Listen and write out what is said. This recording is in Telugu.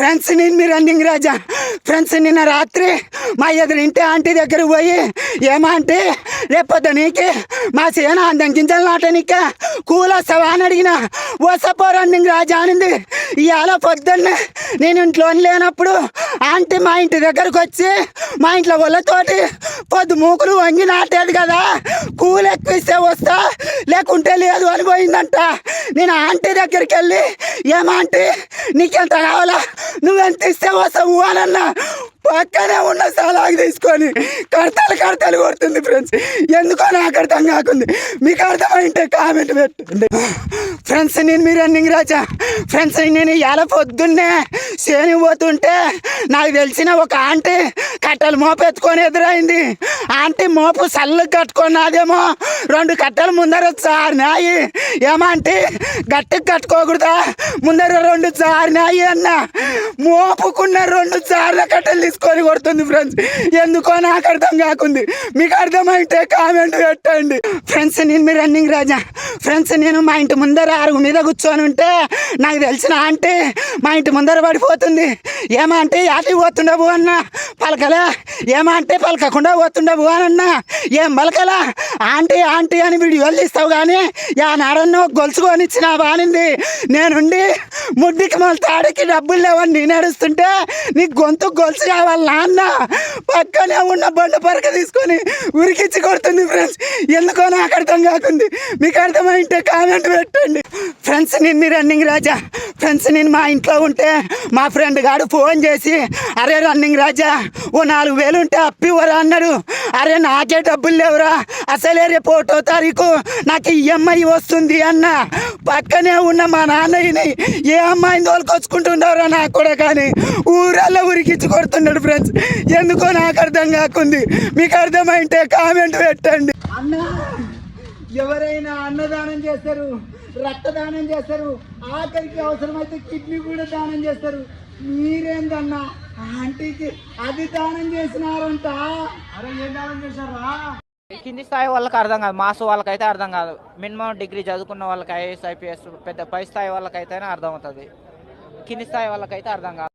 ఫ్రెండ్స్ నేను మీ రన్నింగ్ రాజా. ఫ్రెండ్స్ నిన్న రాత్రి మా ఎదురింటి ఆంటీ దగ్గర పోయి ఏమంటే రేపొద్దు నీకు మా సేన అందం గింజలు నాటనిక కూలొస్తావా అని అడిగిన. వసపో రన్నింగ్ రాజా అనింది. ఇవాళ పొద్దున్నే నేను ఇంట్లో లేనప్పుడు ఆంటీ మా ఇంటి దగ్గరకు వచ్చి మా ఇంట్లో వాళ్ళతోటి పొద్దు మూకులు వంగి నాటేది కదా? కూలు ఎక్కువిస్తే వస్తా లేకుంటే లేదు అని పోయిందంట. నేను ఆంటీ దగ్గరికి వెళ్ళి ఏమాంటీ నీకెంత కావాలా? నువ్వెంత ఇస్తే వస్తావు అని పక్కనే ఉన్న సలాగి తీసుకొని కడతలు కడతలు కొడుతుంది ఫ్రెండ్స్ ఎందుకో నాకు అర్థం కాకుంది. మీకు అర్థమైంటే కామెంట్ పెట్టండి. ఫ్రెండ్స్ నేను మీ రన్నింగ్ రాజా. ఫ్రెండ్స్ నేను ఎలా పొద్దున్నే పోతుంటే నాకు తెలిసిన ఒక ఆంటీ కట్టెలు మోపెత్తుకొని ఎదురైంది. ఆంటీ మోపు సల్లు కట్టుకున్నదేమో రెండు కట్టెలు ముందర చారినాయి ఏమంటే? గట్టికి కట్టుకోకూడదా? ముందర రెండు చారినాయి అన్న. మోపుకున్న రెండు చార్ల కట్టెలు తీసుకొని కొడుతుంది ఫ్రెండ్స్. ఎందుకో నాకు అర్థం కాకుంది. మీకు అర్థమైతే కామెంట్ పెట్టండి. ఫ్రెండ్స్ నేను మీ రన్నింగ్ రాజా. ఫ్రెండ్స్ నేను మా ఇంటి ముందర అరుగు మీద కూర్చొని ఉంటే నాకు తెలిసిన ఆంటీ మా ఇంటి ముందర పడిపోతుంది. ఏమంటే యాటి పోతుండవు అన్న? పలకలే? ఏమంటే పలకకుండా పోతుండవు అని అన్న? ఏం పలకలా? ఆంటీ ఆంటీ అని వీడియోలు తీస్తావు కానీ యా నాడన్నో గొలుసుకొని ఇచ్చిన బానింది నేనుండి ముడ్డికి మళ్ళీ తాడికి డబ్బులు లేవని నేను నడుస్తుంటే నీ గొంతు గొలుసు కావాలి నాన్న. పక్కనే ఉన్న బండ పరక తీసుకొని ఉరికిచ్చి కొడుతుంది ఫ్రెండ్స్. ఎందుకో నాకు అర్థం కాకుంది. మీకు అర్థమైంటే కామెంట్ పెట్టండి. ఫ్రెండ్స్ నిన్ను రన్నింగ్ రా రాజా ఫ్రెండ్స్ నేను మా ఇంట్లో ఉంటే మా ఫ్రెండ్ గాడు ఫోన్ చేసి అరే రన్నింగ్ రాజా ఓ నాలుగు వేలు ఉంటే అప్పివరా అన్నాడు. అరే నాకే డబ్బులు లేవురా అసలే రేపు ఒకటో తారీఖు నాకు ఈఎంఐ వస్తుంది అన్న. పక్కనే ఉన్న మా నాన్నయ్యని ఏ అమ్మాయిని తోలుకొచ్చుకుంటుండవరా నాకు కూడా కానీ ఊరల్లో ఉరికిచ్చి కొడుతున్నాడు ఫ్రెండ్స్ ఎందుకో నాకు అర్థం కాకుంది. మీకు అర్థమైంటే కామెంట్ పెట్టండి. అన్న ఎవరైనా అన్నదానం చేస్తారు? రక్తదానం చేస్తారు. ఆఖరికి అవసరమైతే కిడ్నీ కూడా దానం చేస్తారు. మీరేందన్నా ఆంటీకి అది దానం చేసినారంట. అరే ఏం దానం చేశారా? కింది స్థాయి వాళ్ళకి అర్థం కాదు మాస్ వాళ్ళకైతే అర్థం కాదు. మినిమం డిగ్రీ చదువుకున్న వాళ్ళకి ఐఏఎస్ ఐపీఎస్ పెద్ద పై స్థాయి వాళ్ళకైతేనే అర్థం అవుతుంది కింది స్థాయి వాళ్ళకైతే అర్థం కాదు.